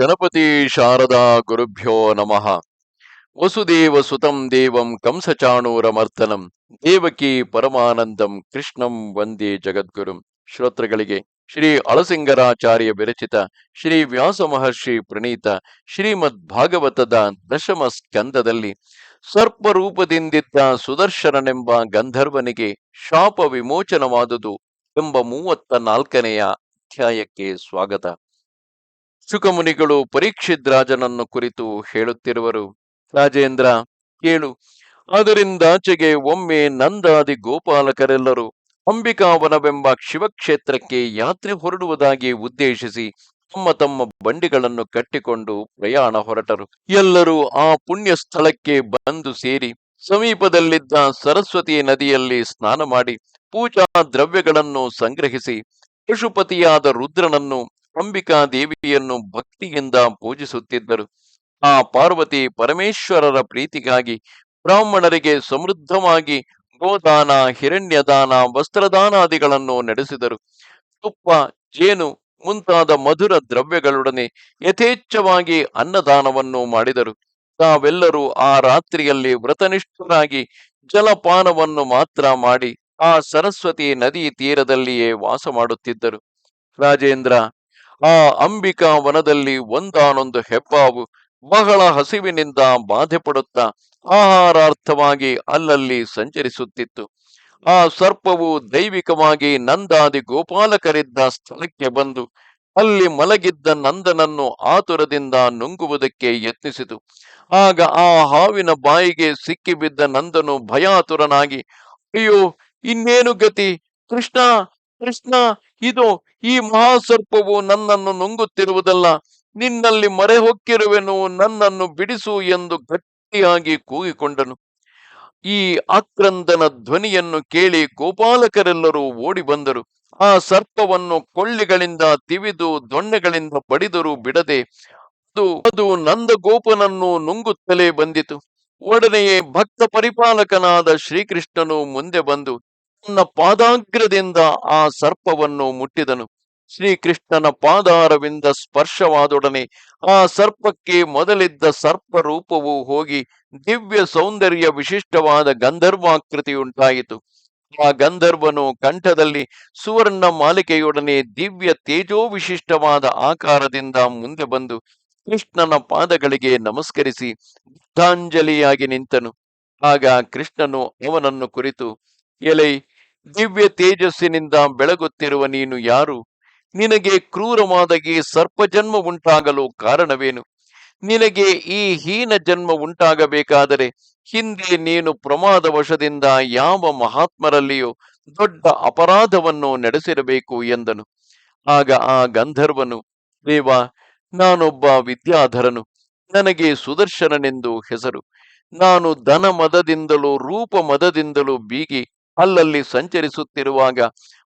ಗಣಪತಿ ಶಾರದಾ ಗುರುಭ್ಯೋ ನಮಃ. ವಸುದೇವ ಸುತಂ ದೇವಂ ಕಂಸಚಾಣೂರಮರ್ತನಂ. ದೇವಕಿ ಪರಮಾನಂದಂ ಕೃಷ್ಣಂ ವಂದೇ ಜಗದ್ಗುರುಂ. ಶ್ರೋತೃಗಳಿಗೆ ಶ್ರೀ ಅಳಸಿಂಗರಾಚಾರ್ಯ ವಿರಚಿತ ಶ್ರೀ ವ್ಯಾಸ ಮಹರ್ಷಿ ಪ್ರಣೀತ ಶ್ರೀಮದ್ ಭಾಗವತದ ದಶಮ ಸ್ಕಂದದಲ್ಲಿ ಸರ್ಪರೂಪದಿಂದಿದ್ದ ಸುದರ್ಶನನೆಂಬ ಗಂಧರ್ವನಿಗೆ ಶಾಪ ವಿಮೋಚನವಾದುದು ಎಂಬ ಮೂವತ್ತ ನಾಲ್ಕನೆಯ ಅಧ್ಯಾಯಕ್ಕೆ ಸ್ವಾಗತ. ಶುಕಮುನಿಗಳು ಪರೀಕ್ಷಿದ್ ರಾಜನನ್ನು ಕುರಿತು ಹೇಳುತ್ತಿರುವರು. ರಾಜೇಂದ್ರ, ಕೇಳು. ಅದರಿಂದಾಚೆಗೆ ಒಮ್ಮೆ ನಂದಾದಿ ಗೋಪಾಲಕರೆಲ್ಲರೂ ಅಂಬಿಕಾವನವೆಂಬ ಶಿವಕ್ಷೇತ್ರಕ್ಕೆ ಯಾತ್ರೆ ಹೊರಡುವುದಾಗಿ ಉದ್ದೇಶಿಸಿ ತಮ್ಮ ತಮ್ಮ ಬಂಡಿಗಳನ್ನು ಕಟ್ಟಿಕೊಂಡು ಪ್ರಯಾಣ ಹೊರಟರು. ಎಲ್ಲರೂ ಆ ಪುಣ್ಯ ಸ್ಥಳಕ್ಕೆ ಬಂದು ಸೇರಿ ಸಮೀಪದಲ್ಲಿದ್ದ ಸರಸ್ವತಿ ನದಿಯಲ್ಲಿ ಸ್ನಾನ ಮಾಡಿ ಪೂಜಾ ದ್ರವ್ಯಗಳನ್ನು ಸಂಗ್ರಹಿಸಿ ಪಶುಪತಿಯಾದ ರುದ್ರನನ್ನು ಅಂಬಿಕಾ ದೇವಿಯನ್ನು ಭಕ್ತಿಯಿಂದ ಪೂಜಿಸುತ್ತಿದ್ದರು. ಆ ಪಾರ್ವತಿ ಪರಮೇಶ್ವರರ ಪ್ರೀತಿಗಾಗಿ ಬ್ರಾಹ್ಮಣರಿಗೆ ಸಮೃದ್ಧವಾಗಿ ಗೋದಾನ, ಹಿರಣ್ಯದಾನ, ವಸ್ತ್ರದಾನಾದಿಗಳನ್ನು ನಡೆಸಿದರು. ತುಪ್ಪ, ಜೇನು ಮುಂತಾದ ಮಧುರ ದ್ರವ್ಯಗಳೊಡನೆ ಯಥೇಚ್ಛವಾಗಿ ಅನ್ನದಾನವನ್ನು ಮಾಡಿದರು. ತಾವೆಲ್ಲರೂ ಆ ರಾತ್ರಿಯಲ್ಲಿ ವ್ರತನಿಷ್ಠರಾಗಿ ಜಲಪಾನವನ್ನು ಮಾತ್ರ ಮಾಡಿ ಆ ಸರಸ್ವತಿ ನದಿ ತೀರದಲ್ಲಿಯೇ ವಾಸ ಮಾಡುತ್ತಿದ್ದರು. ರಾಜೇಂದ್ರ ಆ ಅಂಬಿಕಾ ವನದಲ್ಲಿ ಒಂದಾನೊಂದು ಹೆಬ್ಬಾವು ಬಹಳ ಹಸಿವಿನಿಂದ ಬಾಧೆ ಪಡುತ್ತಾ ಆಹಾರಾರ್ಥವಾಗಿ ಅಲ್ಲಲ್ಲಿ ಸಂಚರಿಸುತ್ತಿತ್ತು. ಆ ಸರ್ಪವು ದೈವಿಕವಾಗಿ ನಂದಾದಿ ಗೋಪಾಲಕರಿದ್ದ ಸ್ಥಳಕ್ಕೆ ಬಂದು ಅಲ್ಲಿ ಮಲಗಿದ್ದ ನಂದನನ್ನು ಆತುರದಿಂದ ನುಂಗುವುದಕ್ಕೆ ಯತ್ನಿಸಿತು. ಆಗ ಆ ಹಾವಿನ ಬಾಯಿಗೆ ಸಿಕ್ಕಿಬಿದ್ದ ನಂದನು ಭಯಾತುರನಾಗಿ, ಅಯ್ಯೋ, ಇನ್ನೇನು ಗತಿ? ಕೃಷ್ಣ ಕೃಷ್ಣ, ಇದು ಈ ಮಹಾಸರ್ಪವು ನನ್ನನ್ನು ನುಂಗುತ್ತಿರುವುದಲ್ಲ. ನಿನ್ನಲ್ಲಿ ಮರೆ ಹೊಕ್ಕಿರುವೆನು ನನ್ನನ್ನು ಬಿಡಿಸು ಎಂದು ಗಟ್ಟಿಯಾಗಿ ಕೂಗಿಕೊಂಡನು. ಈ ಆಕ್ರಂದನ ಧ್ವನಿಯನ್ನು ಕೇಳಿ ಗೋಪಾಲಕರೆಲ್ಲರೂ ಓಡಿ ಬಂದರು. ಆ ಸರ್ಪವನ್ನು ಕೊಳ್ಳಿಗಳಿಂದ ತಿವಿದು ದೊಣ್ಣೆಗಳಿಂದ ಬಡಿದರೂ ಬಿಡದೆ, ಅದು ಅದು ನಂದಗೋಪನನ್ನು ನುಂಗುತ್ತಲೇ ಬಂದಿತು. ಒಡನೆಯೇ ಭಕ್ತ ಪರಿಪಾಲಕನಾದ ಶ್ರೀಕೃಷ್ಣನು ಮುಂದೆ ಬಂದು ತನ್ನ ಪಾದಾಗ್ರದಿಂದ ಆ ಸರ್ಪವನ್ನು ಮುಟ್ಟಿದನು. ಶ್ರೀಕೃಷ್ಣನ ಪಾದಾರವಿಂದ ಸ್ಪರ್ಶವಾದೊಡನೆ ಆ ಸರ್ಪಕ್ಕೆ ಮೊದಲಿದ್ದ ಸರ್ಪ ರೂಪವು ಹೋಗಿ ದಿವ್ಯ ಸೌಂದರ್ಯ ವಿಶಿಷ್ಟವಾದ ಗಂಧರ್ವಾಕೃತಿಯುಂಟಾಯಿತು. ಆ ಗಂಧರ್ವನು ಕಂಠದಲ್ಲಿ ಸುವರ್ಣ ಮಾಲಿಕೆಯೊಡನೆ ದಿವ್ಯ ತೇಜೋ ವಿಶಿಷ್ಟವಾದ ಆಕಾರದಿಂದ ಮುಂದೆ ಬಂದು ಕೃಷ್ಣನ ಪಾದಗಳಿಗೆ ನಮಸ್ಕರಿಸಿ ಬುದ್ಧಾಂಜಲಿಯಾಗಿ ನಿಂತನು. ಆಗ ಕೃಷ್ಣನು ಅವನನ್ನು ಕುರಿತು, ಎಲೈ ದಿವ್ಯ ತೇಜಸ್ಸಿನಿಂದ ಬೆಳಗುತ್ತಿರುವ ನೀನು ಯಾರು? ನಿನಗೆ ಕ್ರೂರವಾದಗೆ ಸರ್ಪ ಜನ್ಮ ಉಂಟಾಗಲು ಕಾರಣವೇನು? ನಿನಗೆ ಈ ಹೀನ ಜನ್ಮ ಉಂಟಾಗಬೇಕಾದರೆ ಹಿಂದೆ ನೀನು ಪ್ರಮಾದ ವಶದಿಂದ ಯಾವ ಮಹಾತ್ಮರಲ್ಲಿಯೂ ದೊಡ್ಡ ಅಪರಾಧವನ್ನು ನಡೆಸಿರಬೇಕು ಎಂದನು. ಆಗ ಆ ಗಂಧರ್ವನು, ದೇವ, ನಾನೊಬ್ಬ ವಿದ್ಯಾಧರನು, ನನಗೆ ಸುದರ್ಶನನೆಂದು ಹೆಸರು. ನಾನು ಧನ ಮದದಿಂದಲೂ ರೂಪ ಮದದಿಂದಲೂ ಬೀಗಿ ಅಲ್ಲಲ್ಲಿ ಸಂಚರಿಸುತ್ತಿರುವಾಗ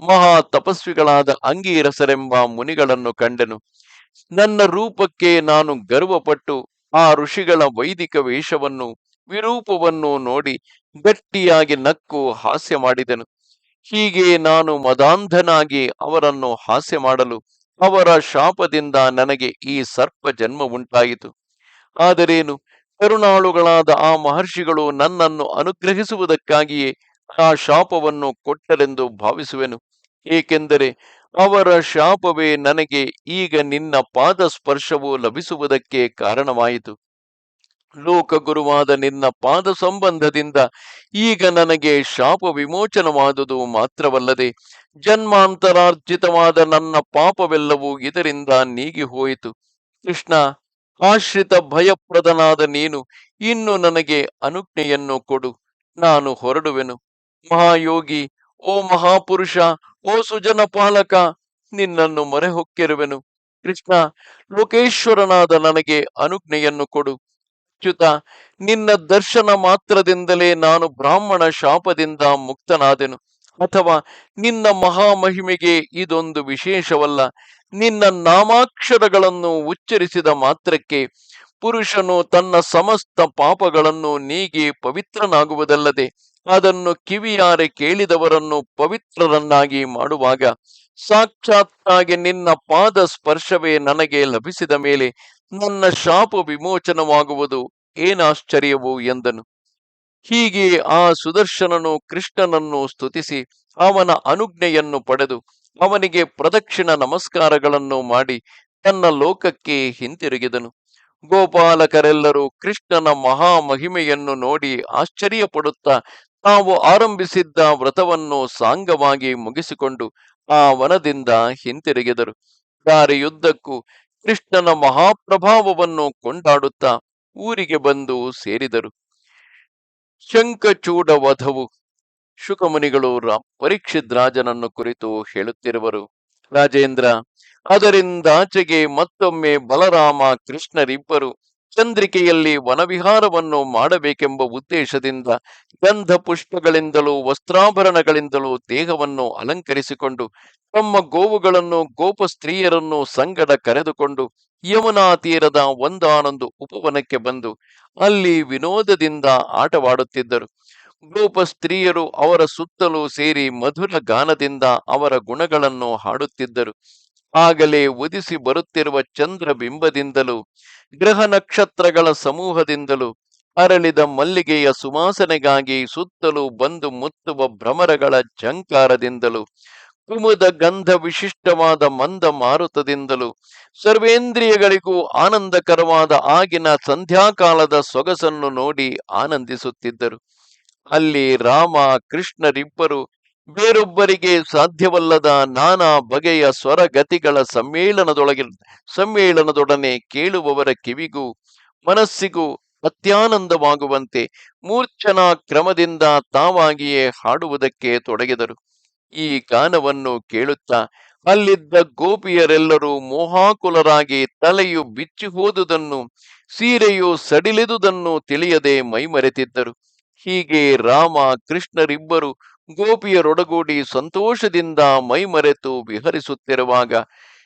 ಮಹಾ ತಪಸ್ವಿಗಳಾದ ಅಂಗೀರಸರೆಂಬ ಮುನಿಗಳನ್ನು ಕಂಡೆನು. ನನ್ನ ರೂಪಕ್ಕೆ ನಾನು ಗರ್ವಪಟ್ಟು ಆ ಋಷಿಗಳ ವೈದಿಕ ವೇಷವನ್ನು, ವಿರೂಪವನ್ನು ನೋಡಿ ಗಟ್ಟಿಯಾಗಿ ನಕ್ಕು ಹಾಸ್ಯ ಮಾಡಿದೆನು. ಹೀಗೆ ನಾನು ಮದಾಂಧನಾಗಿ ಅವರನ್ನು ಹಾಸ್ಯ ಮಾಡಲು ಅವರ ಶಾಪದಿಂದ ನನಗೆ ಈ ಸರ್ಪ ಜನ್ಮ ಉಂಟಾಯಿತು. ಆದರೇನು? ಕರುಣಾಳುಗಳಾದ ಆ ಮಹರ್ಷಿಗಳು ನನ್ನನ್ನು ಅನುಗ್ರಹಿಸುವುದಕ್ಕಾಗಿಯೇ ಆ ಶಾಪವನ್ನು ಕೊಟ್ಟರೆಂದು ಭಾವಿಸುವೆನು. ಏಕೆಂದರೆ ಅವರ ಶಾಪವೇ ನನಗೆ ಈಗ ನಿನ್ನ ಪಾದ ಸ್ಪರ್ಶವು ಲಭಿಸುವುದಕ್ಕೆ ಕಾರಣವಾಯಿತು. ಲೋಕಗುರುವಾದ ನಿನ್ನ ಪಾದ ಸಂಬಂಧದಿಂದ ಈಗ ನನಗೆ ಶಾಪ ವಿಮೋಚನವಾದುದು ಮಾತ್ರವಲ್ಲದೆ ಜನ್ಮಾಂತರಾರ್ಜಿತವಾದ ನನ್ನ ಪಾಪವೆಲ್ಲವೂ ಇದರಿಂದ ನೀಗಿ ಹೋಯಿತು ಕೃಷ್ಣ, ಆಶ್ರಿತ ಭಯಪ್ರದನಾದ ನೀನು ಇನ್ನು ನನಗೆ ಅನುಜ್ಞೆಯನ್ನು ಕೊಡು. ನಾನು ಹೊರಡುವೆನು. ಮಹಾಯೋಗಿ, ಓ ಮಹಾಪುರುಷ, ಓ ಸುಜನ ಪಾಲಕ, ನಿನ್ನನ್ನು ಮೊರೆ ಹೊಕ್ಕಿರುವೆನು ಕೃಷ್ಣ, ಲೋಕೇಶ್ವರನಾದ ನನಗೆ ಅನುಜ್ಞೆಯನ್ನು ಕೊಡು. ಚ್ಯುತ, ನಿನ್ನ ದರ್ಶನ ಮಾತ್ರದಿಂದಲೇ ನಾನು ಬ್ರಾಹ್ಮಣ ಶಾಪದಿಂದ ಮುಕ್ತನಾದೆನು. ಅಥವಾ ನಿನ್ನ ಮಹಾಮಹಿಮೆಗೆ ಇದೊಂದು ವಿಶೇಷವಲ್ಲ, ನಿನ್ನ ನಾಮಾಕ್ಷರಗಳನ್ನು ಉಚ್ಚರಿಸಿದ ಮಾತ್ರಕ್ಕೆ ಪುರುಷನು ತನ್ನ ಸಮಸ್ತ ಪಾಪಗಳನ್ನು ನೀಗಿ ಪವಿತ್ರನಾಗುವುದಲ್ಲದೆ ಅದನ್ನು ಕಿವಿಯಾರೆ ಕೇಳಿದವರನ್ನು ಪವಿತ್ರರನ್ನಾಗಿ ಮಾಡುವಾಗ, ಸಾಕ್ಷಾತ್ತಾಗಿ ನಿನ್ನ ಪಾದ ಸ್ಪರ್ಶವೇ ನನಗೆ ಲಭಿಸಿದ ಮೇಲೆ ನನ್ನ ಶಾಪ ವಿಮೋಚನವಾಗುವುದು ಏನಾಶ್ಚರ್ಯವು ಎಂದನು. ಹೀಗೆ ಆ ಸುದರ್ಶನನು ಕೃಷ್ಣನನ್ನು ಸ್ತುತಿಸಿ ಅವನ ಅನುಜ್ಞೆಯನ್ನು ಪಡೆದು ಅವನಿಗೆ ಪ್ರದಕ್ಷಿಣ ನಮಸ್ಕಾರಗಳನ್ನು ಮಾಡಿ ತನ್ನ ಲೋಕಕ್ಕೆ ಹಿಂತಿರುಗಿದನು. ಗೋಪಾಲಕರೆಲ್ಲರೂ ಕೃಷ್ಣನ ಮಹಾ ಮಹಿಮೆಯನ್ನು ನೋಡಿ ಆಶ್ಚರ್ಯಪಡುತ್ತಾ ತಾವು ಆರಂಭಿಸಿದ್ದ ವ್ರತವನ್ನು ಸಾಂಗವಾಗಿ ಮುಗಿಸಿಕೊಂಡು ಆ ವನದಿಂದ ಹಿಂತಿರುಗಿದರು. ದಾರಿಯುದ್ದಕ್ಕೂ ಕೃಷ್ಣನ ಮಹಾಪ್ರಭಾವವನ್ನು ಕೊಂಡಾಡುತ್ತಾ ಊರಿಗೆ ಬಂದು ಸೇರಿದರು. ಶಂಕಚೂಡ ವಧವು ಶುಕಮುನಿಗಳು ಪರೀಕ್ಷಿತ್ ರಾಜನನ್ನು ಕುರಿತು ಹೇಳುತ್ತಿರುವರು. ರಾಜೇಂದ್ರ, ಅದರಿಂದಾಚೆಗೆ ಮತ್ತೊಮ್ಮೆ ಬಲರಾಮ ಕೃಷ್ಣರಿಬ್ಬರು ಚಂದ್ರಿಕೆಯಲ್ಲಿ ವನವಿಹಾರವನ್ನು ಮಾಡಬೇಕೆಂಬ ಉದ್ದೇಶದಿಂದ ಗಂಧ ಪುಷ್ಪಗಳಿಂದಲೂ ವಸ್ತ್ರಾಭರಣಗಳಿಂದಲೂ ದೇಹವನ್ನು ಅಲಂಕರಿಸಿಕೊಂಡು ತಮ್ಮ ಗೋವುಗಳನ್ನು ಗೋಪ ಸ್ತ್ರೀಯರನ್ನು ಸಂಗಡ ಕರೆದುಕೊಂಡು ಯಮುನಾ ತೀರದ ಒಂದಾನೊಂದು ಉಪವನಕ್ಕೆ ಬಂದು ಅಲ್ಲಿ ವಿನೋದದಿಂದ ಆಟವಾಡುತ್ತಿದ್ದರು. ಗೋಪ ಸ್ತ್ರೀಯರು ಅವರ ಸುತ್ತಲೂ ಸೇರಿ ಮಧುರ ಗಾನದಿಂದ ಅವರ ಗುಣಗಳನ್ನು ಹಾಡುತ್ತಿದ್ದರು. ಆಗಲೇ ಉದಿಸಿ ಬರುತ್ತಿರುವ ಚಂದ್ರ ಬಿಂಬದಿಂದಲೂ ಗ್ರಹ ನಕ್ಷತ್ರಗಳ ಸಮೂಹದಿಂದಲೂ, ಅರಳಿದ ಮಲ್ಲಿಗೆಯ ಸುವಾಸನೆಗಾಗಿ ಸುತ್ತಲೂ ಬಂದು ಮುತ್ತುವ ಭ್ರಮರಗಳ ಝಂಕಾರದಿಂದಲೂ ಕುಮುದ ಗಂಧ ವಿಶಿಷ್ಟವಾದ ಮಂದ ಮಾರುತದಿಂದಲೂ, ಸರ್ವೇಂದ್ರಿಯಗಳಿಗೂ ಆನಂದಕರವಾದ ಆಗಿನ ಸಂಧ್ಯಾಕಾಲದ ಸೊಗಸನ್ನು ನೋಡಿ ಆನಂದಿಸುತ್ತಿದ್ದರು. ಅಲ್ಲಿ ರಾಮ, ಕೃಷ್ಣರಿಬ್ಬರು ಬೇರೊಬ್ಬರಿಗೆ ಸಾಧ್ಯವಲ್ಲದ ನಾನಾ ಬಗೆಯ ಸ್ವರಗತಿಗಳ ಸಮ್ಮೇಳನದೊಳಗೆ ಸಮ್ಮೇಳನದೊಡನೆ ಕೇಳುವವರ ಕಿವಿಗೂ ಮನಸ್ಸಿಗೂ ಅತ್ಯಾನಂದವಾಗುವಂತೆ ಮೂರ್ಛನಾ ಕ್ರಮದಿಂದ ತಾವಾಗಿಯೇ ಹಾಡುವುದಕ್ಕೆ ತೊಡಗಿದರು. ಈ ಗಾನವನ್ನು ಕೇಳುತ್ತಾ ಅಲ್ಲಿದ್ದ ಗೋಪಿಯರೆಲ್ಲರೂ ಮೋಹಾಕುಲರಾಗಿ ತಲೆಯು ಬಿಚ್ಚಿ ಹೋದುದನ್ನು, ಸೀರೆಯು ಸಡಿಲಿದುದನ್ನು ತಿಳಿಯದೆ ಮೈಮರೆತಿದ್ದರು. ಹೀಗೆ ರಾಮ, ಕೃಷ್ಣರಿಬ್ಬರು ಗೋಪಿಯರೊಡಗೂಡಿ ಸಂತೋಷದಿಂದ ಮೈಮರೆತು ವಿಹರಿಸುತ್ತಿರುವಾಗ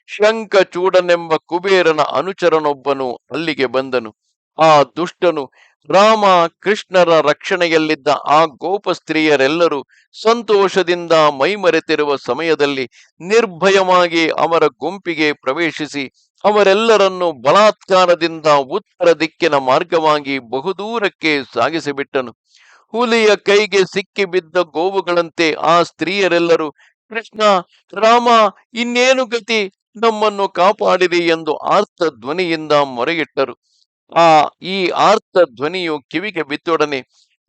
ಶಂಖಚೂಡನೆಂಬ ಕುಬೇರನ ಅನುಚರನೊಬ್ಬನು ಅಲ್ಲಿಗೆ ಬಂದನು. ಆ ದುಷ್ಟನು ರಾಮ ಕೃಷ್ಣರ ರಕ್ಷಣೆಯಲ್ಲಿದ್ದ ಆ ಗೋಪ ಸ್ತ್ರೀಯರೆಲ್ಲರೂ ಸಂತೋಷದಿಂದ ಮೈಮರೆತಿರುವ ಸಮಯದಲ್ಲಿ ನಿರ್ಭಯವಾಗಿ ಅವರ ಗುಂಪಿಗೆ ಪ್ರವೇಶಿಸಿ ಅವರೆಲ್ಲರನ್ನು ಬಲಾತ್ಕಾರದಿಂದ ಉತ್ತರ ದಿಕ್ಕಿನ ಮಾರ್ಗವಾಗಿ ಬಹುದೂರಕ್ಕೆ ಸಾಗಿಸಿಬಿಟ್ಟನು. ಹುಲಿಯ ಕೈಗೆ ಸಿಕ್ಕಿ ಬಿದ್ದ ಗೋವುಗಳಂತೆ ಆ ಸ್ತ್ರೀಯರೆಲ್ಲರೂ, ಕೃಷ್ಣ, ರಾಮ, ಇನ್ನೇನು ಗತಿ, ನಮ್ಮನ್ನು ಕಾಪಾಡಿರಿ ಎಂದು ಆರ್ತ ಧ್ವನಿಯಿಂದ ಮೊರೆಯಿಟ್ಟರು. ಆ, ಈ ಆರ್ತ ಧ್ವನಿಯು ಕಿವಿಗೆ ಬಿತ್ತೊಡನೆ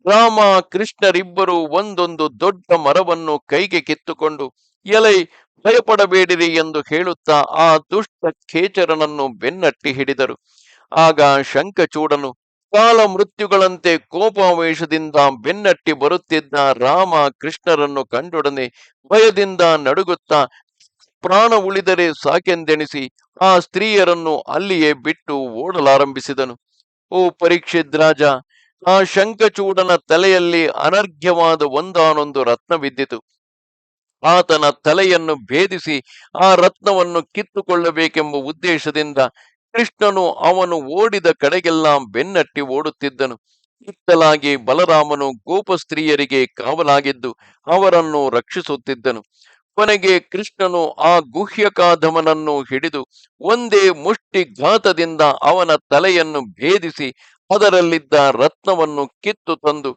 ರಾಮ, ಕೃಷ್ಣರಿಬ್ಬರು ಒಂದೊಂದು ದೊಡ್ಡ ಮರವನ್ನು ಕೈಗೆ ಕಿತ್ತುಕೊಂಡು, ಎಲೈ, ಭಯಪಡಬೇಡಿರಿ ಎಂದು ಹೇಳುತ್ತಾ ಆ ದುಷ್ಟ ಖೇಚರನನ್ನು ಬೆನ್ನಟ್ಟಿ ಹಿಡಿದರು. ಆಗ ಶಂಖಚೂಡನು ಕಾಲ ಮೃತ್ಯುಗಳಂತೆ ಕೋಪಾವೇಶದಿಂದ ಬೆನ್ನಟ್ಟಿ ಬರುತ್ತಿದ್ದ ರಾಮ ಕೃಷ್ಣರನ್ನು ಕಂಡೊಡನೆ ಭಯದಿಂದ ನಡುಗುತ್ತಾ ಪ್ರಾಣ ಉಳಿದರೆ ಸಾಕೆಂದೆಣಿಸಿ ಆ ಸ್ತ್ರೀಯರನ್ನು ಅಲ್ಲಿಯೇ ಬಿಟ್ಟು ಓಡಲಾರಂಭಿಸಿದನು. ಓ ಪರೀಕ್ಷಿತ್ ರಾಜ, ಆ ಶಂಖಚೂಡನ ತಲೆಯಲ್ಲಿ ಅನರ್ಘ್ಯವಾದ ಒಂದಾನೊಂದು ರತ್ನವಿದ್ದಿತು ಆತನ ತಲೆಯನ್ನು ಭೇದಿಸಿ ಆ ರತ್ನವನ್ನು ಕಿತ್ತುಕೊಳ್ಳಬೇಕೆಂಬ ಉದ್ದೇಶದಿಂದ ಕೃಷ್ಣನು ಅವನು ಓಡಿದ ಕಡೆಗೆಲ್ಲ ಬೆನ್ನಟ್ಟಿ ಓಡುತ್ತಿದ್ದನು. ಇತ್ತಲಾಗಿ ಬಲರಾಮನು ಗೋಪ ಸ್ತ್ರೀಯರಿಗೆ ಕಾವಲಾಗಿದ್ದು ಅವರನ್ನು ರಕ್ಷಿಸುತ್ತಿದ್ದನು. ಕೊನೆಗೆ ಕೃಷ್ಣನು ಆ ಗುಹ್ಯಕಾಧಮನನ್ನು ಹಿಡಿದು ಒಂದೇ ಮುಷ್ಟಿ ಘಾತದಿಂದ ಅವನ ತಲೆಯನ್ನು ಭೇದಿಸಿ ಅದರಲ್ಲಿದ್ದ ರತ್ನವನ್ನು ಕಿತ್ತು ತಂದು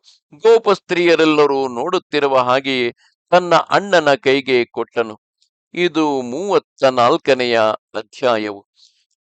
ಗೋಪ ಸ್ತ್ರೀಯರೆಲ್ಲರೂ ನೋಡುತ್ತಿರುವ ಹಾಗೆಯೇ ತನ್ನ ಅಣ್ಣನ ಕೈಗೆ ಕೊಟ್ಟನು. ಇದು ಮೂವತ್ತ ನಾಲ್ಕನೆಯ ಅಧ್ಯಾಯವು.